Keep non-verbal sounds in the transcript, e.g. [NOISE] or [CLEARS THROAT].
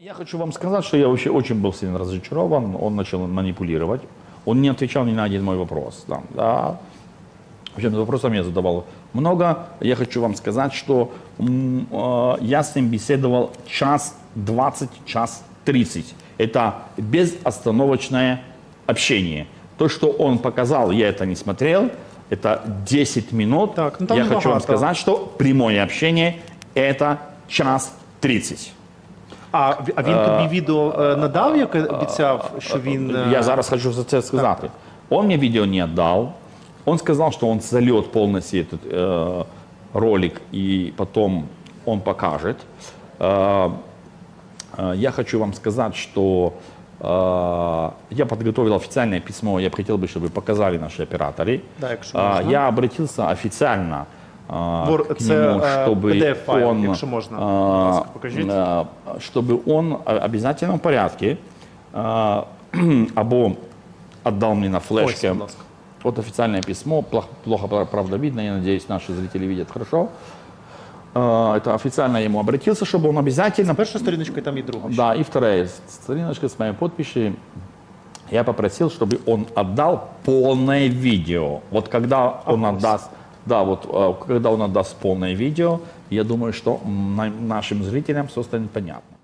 Я хочу вам сказать, что я вообще очень был сильно разочарован. Он начал манипулировать. Он не отвечал ни на один мой вопрос. Да, да. Причем вопросов я задавал много. Я хочу вам сказать, что э, я с ним беседовал час 20, час 30. Это безостановочное общение. То, что он показал, я это не смотрел. Это 10 минут. Так, ну, там я хочу вам сказать, что прямое общение это час 30. А, в- а він тобі відео е, надав, як обіцяв, що він. е, Я зараз хочу за це сказати. Он мне видео не отдал. Он сказал, что он зальет полностью этот э, ролик и потом он покажет. Э, э, я хочу вам сказать, что э, я подготовил официальное письмо. Я бы хотел бы, чтобы вы показали наши операторы. Да, якщо А, можна. я обратился официально а, Вор- к це, нему, е, чтобы PDF-файл, он, якщо можна. а, Будь ласка, покажіть. а, чтобы он о обязательном порядке а, [CLEARS THROAT] або отдал мне на флешке Ось, будь ласка. вот официальное письмо, плохо, плохо, правда, видно, я надеюсь, наши зрители видят хорошо. А, Это официально я ему обратился, чтобы он обязательно Перша сторіночка і там і друга. да, и вторая страничка с моей подписью. Я попросил, чтобы он отдал полное видео. Вот когда он отдаст, да, вот э, когда он отдаст полное видео, я думаю, что нашим зрителям все станет понятно.